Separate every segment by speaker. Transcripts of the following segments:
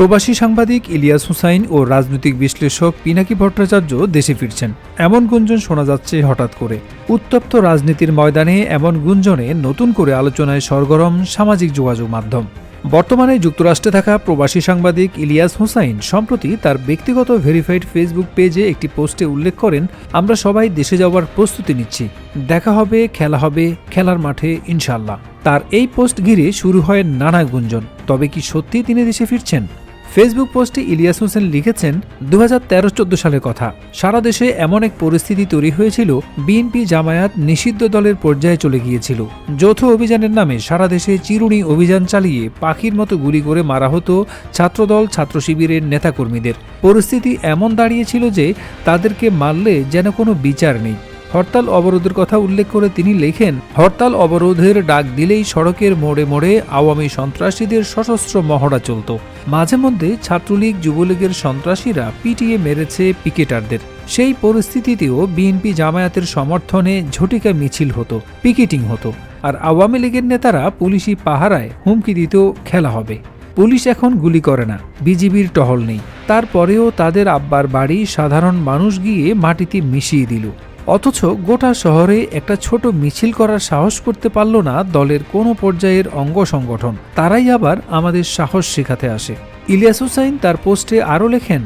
Speaker 1: প্রবাসী সাংবাদিক ইলিয়াস হুসাইন ও রাজনৈতিক বিশ্লেষক পিনাকি ভট্টাচার্য দেশে ফিরছেন। এমন গুঞ্জন শোনা যাচ্ছে হঠাৎ করে। উত্তপ্ত রাজনীতির ময়দানে এমন গুঞ্জনে নতুন করে আলোচনায় সরগরম সামাজিক যোগাযোগ মাধ্যম। বর্তমানে যুক্তরাষ্ট্রে থাকা প্রবাসী সাংবাদিক ইলিয়াস হুসাইন সম্প্রতি তার ব্যক্তিগত ভেরিফাইড ফেসবুক পেজে একটি পোস্টে উল্লেখ করেন, আমরা সবাই দেশে যাওয়ার প্রস্তুতি নিচ্ছি। দেখা হবে, খেলা হবে, খেলার মাঠে ইনশাল্লাহ তার এই পোস্ট ঘিরে শুরু হয় নানা গুঞ্জন। তবে কি সত্যি তিনি দেশে ফিরছেন? ফেসবুক পোস্টে ইলিয়াস হোসেন লিখেছেন দু হাজার সালের কথা। সারা দেশে এমন এক পরিস্থিতি তৈরি হয়েছিল, বিএনপি জামায়াত নিষিদ্ধ দলের পর্যায়ে চলে গিয়েছিল। যৌথ অভিযানের নামে সারা দেশে চিরুনি অভিযান চালিয়ে পাখির মতো গুলি করে মারা হতো ছাত্রদল ছাত্র শিবিরের নেতাকর্মীদের। পরিস্থিতি এমন দাঁড়িয়েছিল যে, তাদেরকে মারলে যেন কোনো বিচার নেই। হরতাল অবরোধের কথা উল্লেখ করে তিনি লেখেন, হরতাল অবরোধের ডাক দিলেই সড়কের মোড়ে মোড়ে আওয়ামী সন্ত্রাসীদের সশস্ত্র মহড়া চলত। মাঝে মধ্যে ছাত্রলীগ, যুবলীগের সন্ত্রাসীরা পিটিয়ে মেরেছে পিকেটারদের। সেই পরিস্থিতিতেও বিএনপি জামায়াতের সমর্থনে ঝটিকা মিছিল হতো, পিকেটিং হতো, আর আওয়ামী লীগের নেতারা পুলিশি পাহারায় হুমকি দিতেও খেলা হবে। পুলিশ এখন গুলি করে না, বিজিবির টহল নেই। তারপরেও তাদের আব্বার বাড়ি সাধারণ মানুষ গিয়ে মাটিতে মিশিয়ে দিল। অথচ গোটা শহরে একটা ছোট মিছিল করার সাহস করতে পারল না দলের কোনো পর্যায়ের অঙ্গ সংগঠন। তারাই আবার আমাদের সাহস শেখাতে আসে। ইলিয়াস হুসাইন তার পোস্টে আরও লেখেন,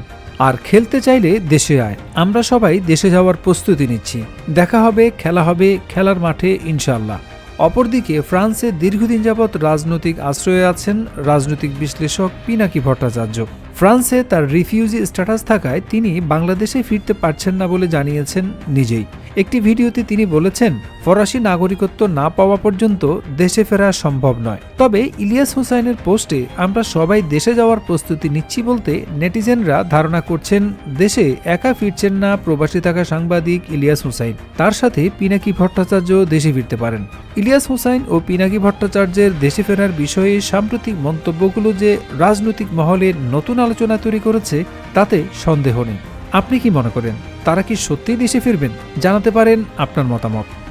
Speaker 1: আর খেলতে চাইলে দেশে আয়। আমরা সবাই দেশে যাওয়ার প্রস্তুতি নিচ্ছি। দেখা হবে, খেলা হবে, খেলার মাঠে ইনশাল্লাহ অপরদিকে ফ্রান্সে দীর্ঘদিন যাবৎ রাজনৈতিক আশ্রয়ে আছেন রাজনৈতিক বিশ্লেষক পিনাকি ভট্টাচার্য। ফ্রান্সে তার রিফিউজি স্ট্যাটাস থাকায় তিনি বাংলাদেশে ফিরতে পারছেন না বলে জানিয়েছেন নিজেই। একটি ভিডিওতে তিনি বলেছেন, ফরাসি নাগরিকত্ব না পাওয়া পর্যন্ত দেশে ফেরা সম্ভব নয়। তবে ইলিয়াস হুসাইনের পোস্টে আমরা সবাই দেশে যাওয়ার প্রস্তুতি নিচ্ছি বলতে নেটিজেনরা ধারণা করছেন, দেশে একা ফিরছেন না প্রবাসী থাকা সাংবাদিক ইলিয়াস হুসাইন। তার সাথে পিনাকি ভট্টাচার্য দেশে ফিরতে পারেন। ইলিয়াস হুসাইন ও পিনাকি ভট্টাচার্যের দেশে ফেরার বিষয়ে সাম্প্রতিক মন্তব্যগুলো যে রাজনৈতিক মহলে নতুন আলোচনা তৈরি করেছে, তাতে সন্দেহ নেই। আপনি কি মনে করেন তারা কি সত্যিই দেশে ফিরবেন? জানাতে পারেন আপনার মতামত।